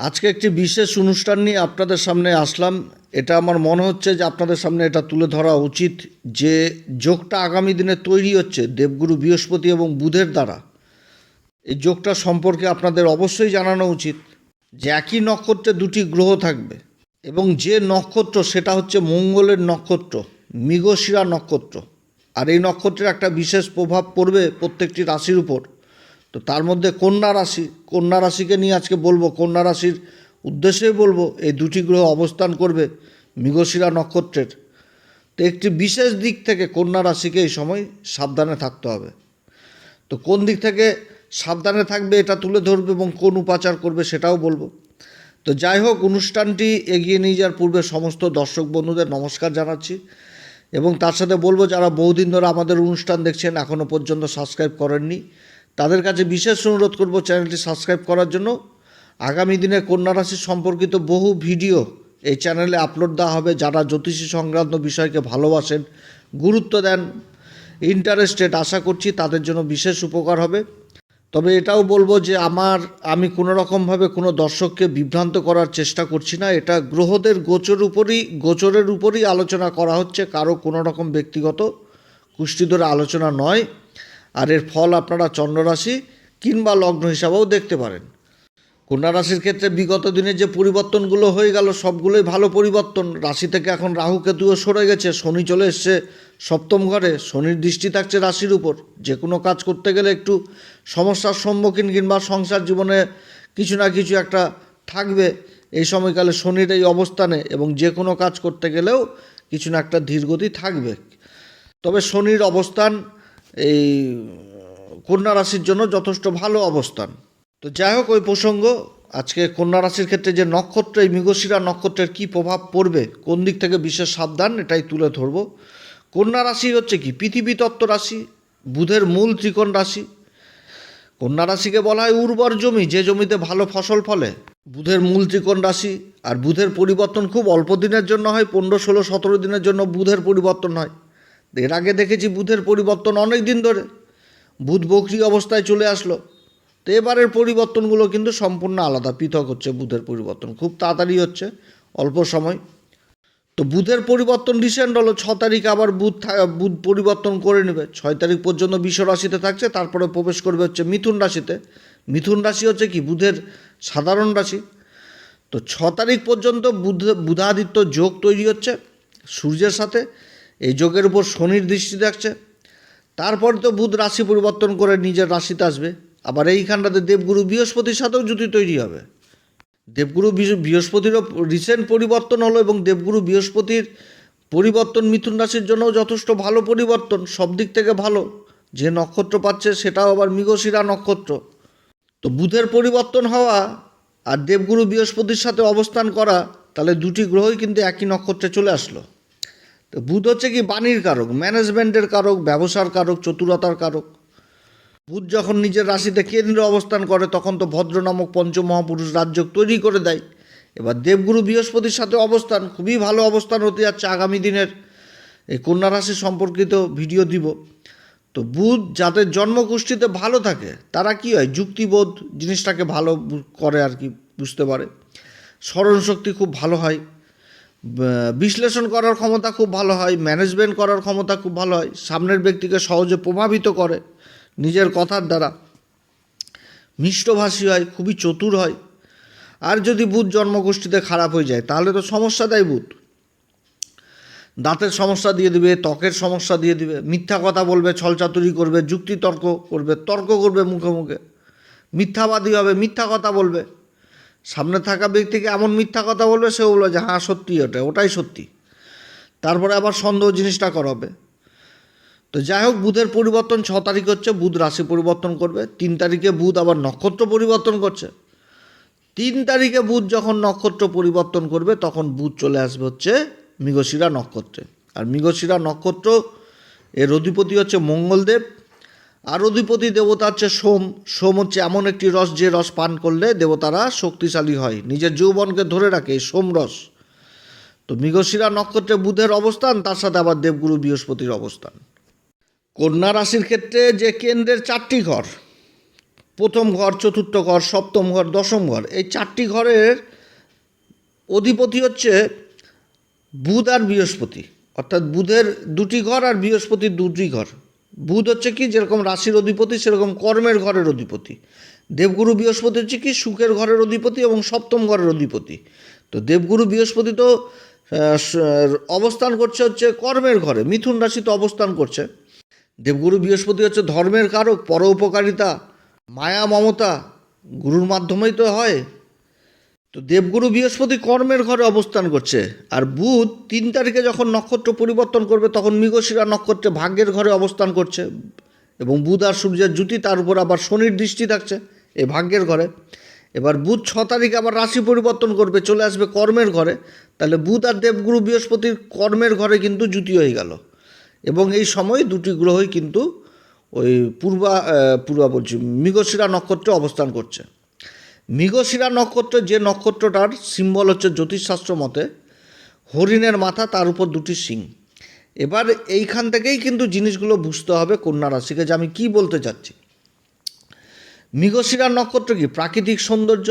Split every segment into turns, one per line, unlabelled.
আজকে একটি বিশেষ অনুষ্ঠান নিয়ে আপনাদের সামনে আসলাম। এটা আমার মনে হচ্ছে যে আপনাদের সামনে এটা তুলে ধরা উচিত যে যোগটা আগামী দিনে তৈরি হচ্ছে দেবগুরু বৃহস্পতি এবং বুধের দ্বারা। এই যোগটা সম্পর্কে আপনাদের অবশ্যই জানানো উচিত যে একই নক্ষত্রে দুটি গ্রহ থাকবে এবং যে নক্ষত্র সেটা হচ্ছে মঙ্গলের নক্ষত্র, মৃগশিরা নক্ষত্র। আর এই নক্ষত্রের একটা বিশেষ প্রভাব পড়বে প্রত্যেকটি রাশির উপর। তো তার মধ্যে কন্যা রাশি, কন্যা রাশিকে নিয়ে আজকে বলব, কন্যা রাশির উদ্দেশ্যেই বলব, এই দুটি গ্রহ অবস্থান করবে মৃগশিরা নক্ষত্রের। তো একটি বিশেষ দিক থেকে কন্যা রাশিকে এই সময় সাবধানে থাকতে হবে। তো কোন দিক থেকে সাবধানে থাকবে এটা তুলে ধরবে এবং কোন উপাচার করবে সেটাও বলব। তো যাই হোক, অনুষ্ঠানটি এগিয়ে নিয়ে যাওয়ার পূর্বে সমস্ত দর্শক বন্ধুদের নমস্কার জানাচ্ছি এবং তার সাথে বলব, যারা বহুদিন ধরে আমাদের অনুষ্ঠান দেখছেন এখনও পর্যন্ত সাবস্ক্রাইব করেননি তাদের কাছে বিশেষ অনুরোধ করব চ্যানেলটি সাবস্ক্রাইব করার জন্য। আগামী দিনে কন্যা রাশি সম্পর্কিত বহু ভিডিও এই চ্যানেলে আপলোড দেওয়া হবে। যারা জ্যোতিষী সংক্রান্ত বিষয়কে ভালোবাসেন, গুরুত্ব দেন ইন্টারেস্টেড আশা করছি তাদের জন্য বিশেষ উপকার হবে। তবে এটাও বলব যে আমার, আমি কোনো রকমভাবে কোনো দর্শককে বিভ্রান্ত করার চেষ্টা করছি না। এটা গ্রহদের গোচর উপরই, গোচরের উপরই আলোচনা করা হচ্ছে। কারও কোনো রকম ব্যক্তিগত কুষ্টি আলোচনা নয়। আর এর ফল আপনারা চন্দ্ররাশি কিংবা লগ্ন হিসাবেও দেখতে পারেন। কন্যা রাশির ক্ষেত্রে বিগত দিনে যে পরিবর্তনগুলো হয়ে গেল, সবগুলোই ভালো পরিবর্তন। রাশি থেকে এখন রাহু কেতুও সরে গেছে, শনি চলে এসছে সপ্তম ঘরে, শনির দৃষ্টি থাকছে রাশির উপর। যে কোনো কাজ করতে গেলে একটু সমস্যার সম্মুখীন কিংবা সংসার জীবনে কিছু না কিছু একটা থাকবে। এই সময়কালে শনির এই অবস্থানে এবং যে কোনো কাজ করতে গেলেও কিছু না একটা ধীরগতি থাকবে। তবে শনির অবস্থান এই কন্যা রাশির জন্য যথেষ্ট ভালো অবস্থান। তো যাই হোক, ওই প্রসঙ্গ, আজকে কন্যা রাশির ক্ষেত্রে যে নক্ষত্র, এই মৃগশিরা নক্ষত্রের কী প্রভাব পড়বে, কোন দিক থেকে বিশেষ সাবধান, এটাই তুলে ধরব। কন্যা রাশি হচ্ছে কি, পৃথিবী তত্ত্ব রাশি, বুধের মূল ত্রিকোণ রাশি। কন্যা রাশিকে বলা হয় উর্বর জমি, যে জমিতে ভালো ফসল ফলে। বুধের মূল ত্রিকোণ রাশি, আর বুধের পরিবর্তন খুব অল্প দিনের জন্য হয়, পনেরো, ষোলো, সতেরো দিনের জন্য বুধের পরিবর্তন হয়। এর আগে দেখেছি বুধের পরিবর্তন অনেক দিন ধরে। বুধ বকরি অবস্থায় চলে আসলো। তো এবারের পরিবর্তনগুলো কিন্তু সম্পূর্ণ আলাদা, পৃথক হচ্ছে বুধের পরিবর্তন। খুব তাড়াতাড়ি হচ্ছে, অল্প সময়। তো বুধের পরিবর্তন রিসেন্ট হলো, ছ তারিখ আবার বুধ থা- বুধ পরিবর্তন করে নেবে। ছয় তারিখ পর্যন্ত বিষ রাশিতে থাকছে, তারপরে প্রবেশ করবে হচ্ছে মিথুন রাশিতে। মিথুন রাশি হচ্ছে কি? বুধের সাধারণ রাশি। তো ছ তারিখ পর্যন্ত বুধ, বুধাদিত্য যোগ তৈরি হচ্ছে সূর্যের সাথে। এই যোগের উপর শনির দৃষ্টি থাকছে তারপর তো বুধ রাশি পরিবর্তন করে নিজের রাশিতে আসবে। আবার এইখানটাতে দেবগুরু বৃহস্পতির সাথেও জুতি তৈরি হবে। দেবগুরু বৃহস্পতিরও রিসেন্ট পরিবর্তন হলো এবং দেবগুরু বৃহস্পতির পরিবর্তন মিথুন রাশির জন্যও যথেষ্ট ভালো পরিবর্তন, সব দিক থেকে ভালো। যে নক্ষত্র পাচ্ছে সেটাও আবার মৃগশিরা নক্ষত্র। তো বুধের পরিবর্তন হওয়া আর দেবগুরু বৃহস্পতির সাথে অবস্থান করা, তাহলে দুটি গ্রহই কিন্তু একই নক্ষত্রে চলে আসলো। তো বুধ হচ্ছে কি বাণীর কারক ম্যানেজমেন্টের কারক, ব্যবসার কারক, চতুরতার কারক। বুধ যখন নিজের রাশিতে কেন্দ্রে অবস্থান করে, তখন তো ভদ্র নামক পঞ্চমহাপুরুষ রাজ্য তৈরি করে দেয়। এবার দেবগুরু বৃহস্পতির সাথে অবস্থান, খুবই ভালো অবস্থান হতে যাচ্ছে আগামী দিনের এই কন্যা রাশি সম্পর্কিত ভিডিও দিব। তো বুধ যাদের জন্মগোষ্ঠীতে ভালো থাকে, তারা কি হয়? যুক্তিবোধ জিনিসটাকে ভালো করে আর কি বুঝতে পারে। স্মরণশক্তি খুব ভালো হয়। বিশ্লেষণ করার ক্ষমতা খুব ভালো হয় ম্যানেজমেন্ট করার ক্ষমতা খুব ভালো হয়, সামনের ব্যক্তিকে সহজে প্রভাবিত করে নিজের কথার দ্বারা। মিষ্টভাষী হয়, খুবই চতুর হয়। আর যদি বুধ জন্মগোষ্ঠীতে খারাপ হয়ে যায়, তাহলে তো সমস্যা দেয় বুধ। দাঁতের সমস্যা দিয়ে দিবে, ত্বকের সমস্যা দিয়ে দিবে, মিথ্যা কথা বলবে, ছলচাতুরি করবে, যুক্তি তর্ক করবে তর্ক করবে মুখে মুখে। মিথ্যাবাদী হবে, মিথ্যা কথা বলবে। সামনে থাকা ব্যক্তিকে এমন মিথ্যা কথা বলবে, সে বলবে যে হ্যাঁ সত্যি ওটা, ওটাই সত্যি। তারপরে আবার সন্দেহ জিনিসটা করাবে। তো যাই হোক, বুধের পরিবর্তন ছ তারিখ হচ্ছে, বুধ রাশি পরিবর্তন করবে। তিন তারিখে বুধ আবার নক্ষত্র পরিবর্তন করছে। তিন তারিখে বুধ যখন নক্ষত্র পরিবর্তন করবে, তখন বুধ চলে আসবে হচ্ছে মৃগশিরা নক্ষত্রে। আর মৃগশিরা নক্ষত্র, এর অধিপতি হচ্ছে মঙ্গলদেব। আর অধিপতি দেবতা হচ্ছে সোম সোম হচ্ছে এমন একটি রস যে রস পান করলে দেবতারা শক্তিশালী হয়। নিজের যৌবনকে ধরে রাখে সোম রস। তো মৃগশিরা নক্ষত্রে বুধের অবস্থান, তার সাথে আবার দেবগুরু বৃহস্পতির অবস্থান। কন্যা রাশির ক্ষেত্রে যে কেন্দ্রের চারটি ঘর, প্রথম ঘর, চতুর্থ ঘর, সপ্তম ঘর, দশম ঘর, এই চারটি ঘরের অধিপতি হচ্ছে বুধ আর বৃহস্পতি। অর্থাৎ বুধের দুটি ঘর আর বৃহস্পতির দুটি ঘর। বুধ হচ্ছে কি, যেরকম রাশির অধিপতি, সেরকম কর্মের ঘরের অধিপতি। দেবগুরু বৃহস্পতি হচ্ছে কি, সুখের ঘরের অধিপতি এবং সপ্তম ঘরের অধিপতি। তো দেবগুরু বৃহস্পতি তো অবস্থান করছে হচ্ছে কর্মের ঘরে, মিথুন রাশিতে অবস্থান করছে। দেবগুরু বৃহস্পতি হচ্ছে ধর্মের কারক, পরোপকারিতা, মায়া, মমতা, গুরুর মাধ্যমেই তো হয়। তো দেবগুরু বৃহস্পতি কর্মের ঘরে অবস্থান করছে, আর বুধ তিন তারিখে যখন নক্ষত্র পরিবর্তন করবে, তখন মৃগশিরা নক্ষত্রে ভাগ্যের ঘরে অবস্থান করছে, এবং বুধ আর সূর্যের জুতি তার উপর আবার শনির দৃষ্টি থাকছে এই ভাগ্যের ঘরে। এবার বুধ ছ তারিখে আবার রাশি পরিবর্তন করবে, চলে আসবে কর্মের ঘরে। তাহলে বুধ আর দেবগুরু বৃহস্পতির কর্মের ঘরে কিন্তু জুতি হয়ে গেল, এবং এই সময় দুটি গ্রহই কিন্তু ওই পূর্বা পূর্বা বলছি, মৃগশিরা নক্ষত্রে অবস্থান করছে। মৃগশিরা নক্ষত্র যে নক্ষত্রটার সিম্বল হচ্ছে জ্যোতিষশাস্ত্র মতে, হরিণের মাথা তার উপর দুটি শিং। এবার এইখান থেকেই কিন্তু জিনিসগুলো বুঝতে হবে কন্যা রাশিকে যে আমি কি বলতে চাচ্ছি। মৃগশিরা নক্ষত্র কি? প্রাকৃতিক সৌন্দর্য।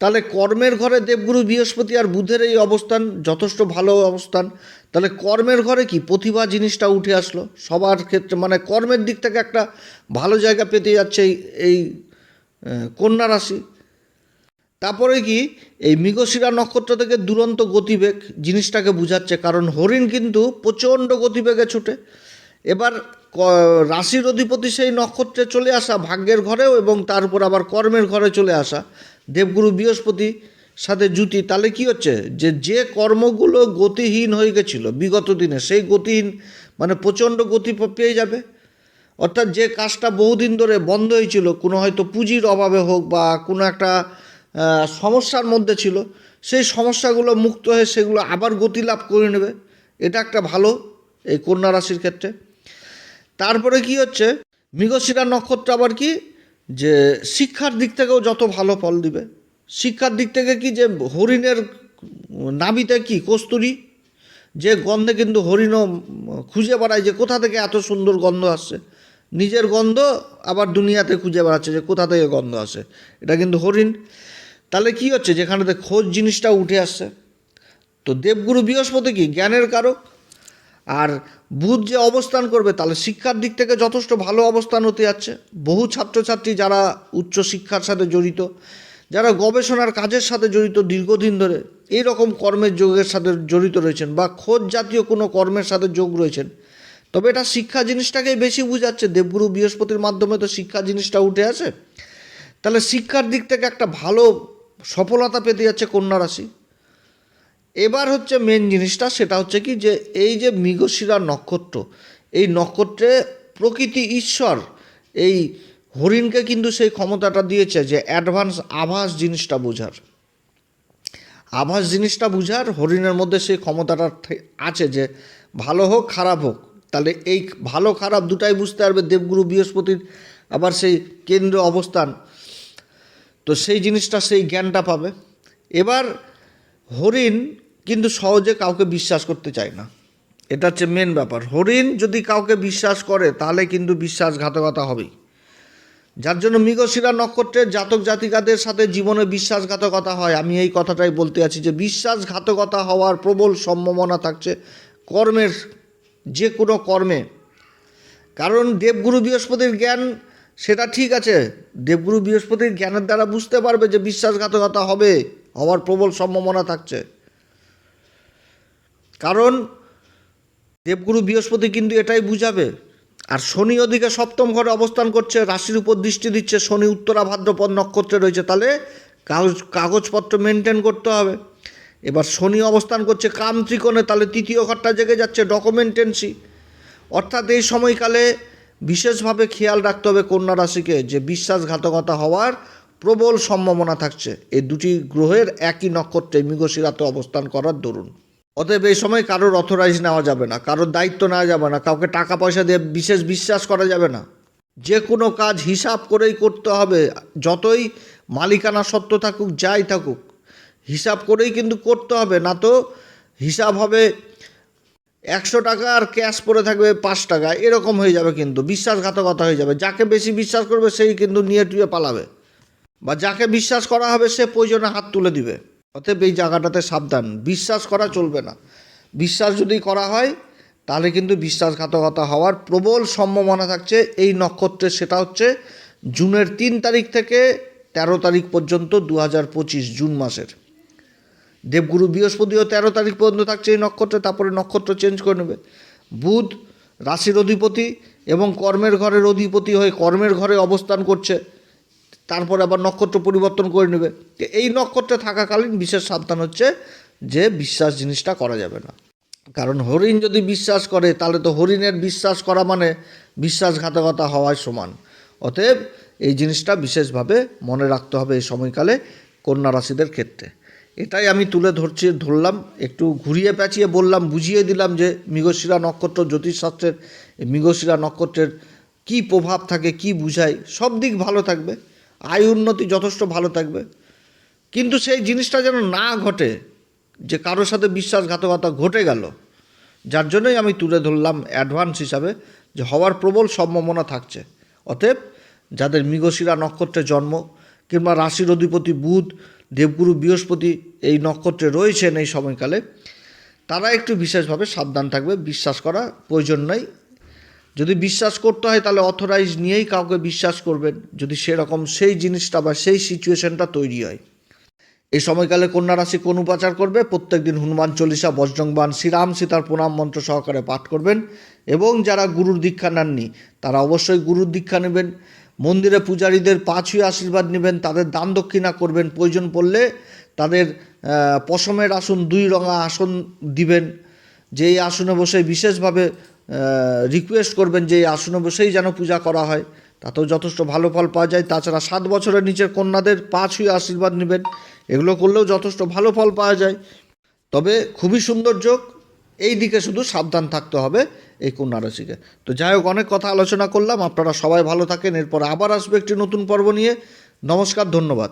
তাহলে কর্মের ঘরে দেবগুরু, বৃহস্পতি আর বুধের এই অবস্থান যথেষ্ট ভালো অবস্থান। তাহলে কর্মের ঘরে কি? প্রতিভা জিনিসটা উঠে আসলো। সবার ক্ষেত্রে মানে কর্মের দিক থেকে একটা ভালো জায়গা পেতে যাচ্ছে এই এই কন্যা রাশি। তারপরে কি, এই মৃগশিরা নক্ষত্র থেকে দুরন্ত গতিবেগ জিনিসটাকে বুঝাচ্ছে, কারণ হরিণ কিন্তু প্রচণ্ড গতিবেগে ছুটে। এবার রাশির অধিপতি সেই নক্ষত্রে চলে আসা, ভাগ্যের ঘরেও এবং তারপর আবার কর্মের ঘরে চলে আসা। দেবগুরু বৃহস্পতি সাথে জুতি তাহলে কি হচ্ছে যে যে কর্মগুলো গতিহীন হয়ে গেছিল বিগত দিনে, সেই গতিহীন মানে প্রচণ্ড গতি পেয়ে যাবে। অর্থাৎ যে কাজটা বহুদিন ধরে বন্ধ হয়েছিল, কোনো হয়তো পুঁজির অভাবে হোক বা কোনো একটা সমস্যার মধ্যে ছিল। সেই সমস্যাগুলো মুক্ত হয়ে সেগুলো আবার গতি লাভ করে নেবে। এটা একটা ভালো এই কন্যা রাশির ক্ষেত্রে। তারপরে কি হচ্ছে? মৃগশিরা নক্ষত্র আবার কি? যে শিক্ষার দিক থেকেও যত ভালো ফল দিবে। শিক্ষার দিক থেকে কি যে হরিণের নাবিতে কি? কস্তুরি। যে গন্ধে কিন্তু হরিণও খুঁজে বেড়ায় যে কোথা থেকে এত সুন্দর গন্ধ আসছে। নিজের গন্ধ আবার দুনিয়াতে খুঁজে বেড়াচ্ছে যে কোথা থেকে গন্ধ আসে। এটা কিন্তু হরিণ। তাহলে কি হচ্ছে? যেখানেতে খোঁজ জিনিসটা উঠে আসছে। তো দেবগুরু বৃহস্পতি কি? জ্ঞানের কারক। আর বুধ যে অবস্থান করবে, তাহলে শিক্ষার দিক থেকে যথেষ্ট ভালো অবস্থান হতে যাচ্ছে। বহু ছাত্রছাত্রী যারা উচ্চ শিক্ষার সাথে জড়িত, যারা গবেষণার কাজের সাথে জড়িত দীর্ঘদিন ধরে এই রকম কর্মের যোগের সাথে জড়িত রয়েছেন বা খোঁজ জাতীয় কোনো কর্মের সাথে যোগ রয়েছেন। তবে এটা শিক্ষা জিনিসটাকেই বেশি বুঝাচ্ছে। দেবগুরু বৃহস্পতির মাধ্যমে তো শিক্ষা জিনিসটা উঠে আসে। তাহলে শিক্ষার দিক থেকে একটা ভালো সফলতা পেতে যাচ্ছে কন্যা রাশি। এবার হচ্ছে মেন জিনিসটা, সেটা হচ্ছে কি যে, এই যে মৃগশিরা নক্ষত্র, এই নক্ষত্রে প্রকৃতি ঈশ্বর, এই হরিণকে কিন্তু সেই ক্ষমতাটা দিয়েছে যে অ্যাডভান্স আভাস জিনিসটা বোঝার। আভাস জিনিসটা বুঝার, হরিণের মধ্যে সেই ক্ষমতাটা আছে যে ভালো হোক, খারাপ হোক, তাহলে এই ভালো খারাপ দুটাই বুঝতে পারবে দেবগুরু বৃহস্পতির, আবার সেই কেন্দ্র অবস্থান। তো সেই জিনিসটা, সেই জ্ঞানটা পাবে। এবার হরিণ কিন্তু সহজে কাউকে বিশ্বাস করতে চায় না। এটা হচ্ছে মেন ব্যাপার। হরিণ যদি কাউকে বিশ্বাস করে, তাহলে কিন্তু বিশ্বাসঘাতকতা হবেই। যার জন্য মৃগশিরা নক্ষত্রের জাতক জাতিকাদের সাথে জীবনে বিশ্বাসঘাতকতা হয়। আমি এই কথাটাই বলতে আছি যে বিশ্বাসঘাতকতা হওয়ার প্রবল সম্ভাবনা থাকছে কর্মের, যে কোনো কর্মে। কারণ দেবগুরু বৃহস্পতির জ্ঞান সেটা ঠিক আছে। দেবগুরু বৃহস্পতির জ্ঞানের দ্বারা বুঝতে পারবে যে বিশ্বাসঘাতকতা হবে, হওয়ার প্রবল সম্ভাবনা থাকছে। কারণ দেবগুরু বৃহস্পতি কিন্তু এটাই বুঝাবে। আর শনি ওদিকে সপ্তম ঘরে অবস্থান করছে, রাশির উপর দৃষ্টি দিচ্ছে, শনি, উত্তরা, ভাদ্রপদ নক্ষত্রে রয়েছে। তাহলে কাগজ, কাগজপত্র মেনটেন করতে হবে। এবার শনি অবস্থান করছে কাম ত্রিকোণে, তাহলে তৃতীয় ঘরটা জেগে যাচ্ছে ডকুমেন্টেন্সি অর্থাৎ এই সময়কালে বিশেষভাবে খেয়াল রাখতে হবে কন্যা রাশিকে যে বিশ্বাসঘাতকতা হওয়ার প্রবল সম্ভাবনা থাকছে। এই দুটি গ্রহের একই নক্ষত্রে মৃগশিরাতে অবস্থান করার দরুন। অতএব এই সময় কারোর অথরাইজ নেওয়া যাবে না, কারোর দায়িত্ব নেওয়া যাবে না, কাউকে টাকা পয়সা দিয়ে বিশেষ বিশ্বাস করা যাবে না। যে কোনো কাজ হিসাব করেই করতে হবে, যতই মালিকানা সত্য থাকুক, যাই থাকুক, হিসাব করেই কিন্তু করতে হবে, না তো হিসাব হবে একশো টাকা আর ক্যাশ পড়ে থাকবে পাঁচ টাকা, এরকম হয়ে যাবে কিন্তু, বিশ্বাসঘাতকতা হয়ে যাবে। যাকে বেশি বিশ্বাস করবে, সেই কিন্তু নিয়ে টুয়ে পালাবে। বা যাকে বিশ্বাস করা হবে, সে প্রয়োজনে হাত তুলে দিবে। অতএব এই জায়গাটাতে সাবধান, বিশ্বাস করা চলবে না। বিশ্বাস যদি করা হয়, তাহলে কিন্তু বিশ্বাসঘাতকতা হওয়ার প্রবল সম্ভাবনা থাকছে। এই নক্ষত্রের সেটা হচ্ছে জুনের তিন তারিখ থেকে তেরো তারিখ পর্যন্ত দু হাজার পঁচিশ জুন মাসের। দেবগুরু বৃহস্পতিও তেরো তারিখ পর্যন্ত থাকছে এই নক্ষত্রে, তারপরে নক্ষত্র চেঞ্জ করে নেবে। বুধ রাশির অধিপতি এবং কর্মের ঘরের অধিপতি হয়ে কর্মের ঘরে অবস্থান করছে, তারপরে আবার নক্ষত্র পরিবর্তন করে নেবে। এই নক্ষত্রে থাকাকালীন বিশেষ সাবধান হচ্ছে যে বিশ্বাস জিনিসটা করা যাবে না। কারণ হরিণ যদি বিশ্বাস করে, তাহলে তো হরিণের বিশ্বাস করা মানে বিশ্বাসঘাতকতা হওয়ার সমান। অতএব এই জিনিসটা বিশেষভাবে মনে রাখতে হবে এই সময়কালে কন্যা রাশিদের ক্ষেত্রে। এটাই আমি তুলে ধরছি, ধরলাম, একটু ঘুরিয়ে পেঁচিয়ে বললাম, বুঝিয়ে দিলাম যে মৃগশিরা নক্ষত্র, জ্যোতিষশাস্ত্রের মৃগশিরা নক্ষত্রের কী প্রভাব থাকে, কি বুঝায় সব দিক ভালো থাকবে, আয় উন্নতি যথেষ্ট ভালো থাকবে। কিন্তু সেই জিনিসটা যেন না ঘটে, যে কারোর সাথে বিশ্বাসঘাতকতা ঘটে গেল, যার জন্যই আমি তুলে ধরলাম অ্যাডভান্স হিসাবে যে হওয়ার প্রবল সম্ভাবনা থাকছে। অতএব, যাদের মৃগশিরা নক্ষত্রে জন্ম কিংবা রাশির অধিপতি বুধ দেবগুরু বৃহস্পতি এই নক্ষত্রে রয়েছেন এই সময়কালে, তারা একটু বিশেষভাবে সাবধান থাকবে, বিশ্বাস করা প্রয়োজন নয় যদি বিশ্বাস করতে হয়, তাহলে অথরাইজ নিয়েই কাউকে বিশ্বাস করবেন, যদি সেরকম সেই জিনিসটা বা সেই সিচুয়েশনটা তৈরি হয়। এই সময়কালে কন্যা রাশি কোন উপাচার করবে? প্রত্যেকদিন হনুমান চল্লিশা বজ্রংবান শ্রীরাম সীতার প্রণাম মন্ত্র সহকারে পাঠ করবেন এবং যারা গুরুর দীক্ষা নেননি, তারা অবশ্যই গুরুর দীক্ষা নেবেন। মন্দিরে পূজারীদের পাঁচই আশীর্বাদ নেবেন, তাদের দান দক্ষিণা করবেন, প্রয়োজন পড়লে তাদের পশমের আসন দুই রঙা আসন দিবেন। যে এই আসনে বসে বিশেষভাবে রিকোয়েস্ট করবেন যে এই আসনে বসেই যেন পূজা করা হয়, তাতেও যথেষ্ট ভালো ফল পাওয়া যায়। তাছাড়া সাত বছরের নিচের কন্যাদের পাঁচ হয়ে আশীর্বাদ নেবেন, এগুলো করলেও যথেষ্ট ভালো ফল পাওয়া যায়। তবে খুবই সুন্দর যোগ, এই দিকে শুধু সাবধান থাকতে হবে। এই কন্যা রাশিকে তো যাই হোক, অনেক কথা আলোচনা করলাম। আপনারা সবাই ভালো থাকেন। এরপর আবার আসবে একটি নতুন পর্ব নিয়ে। নমস্কার, ধন্যবাদ।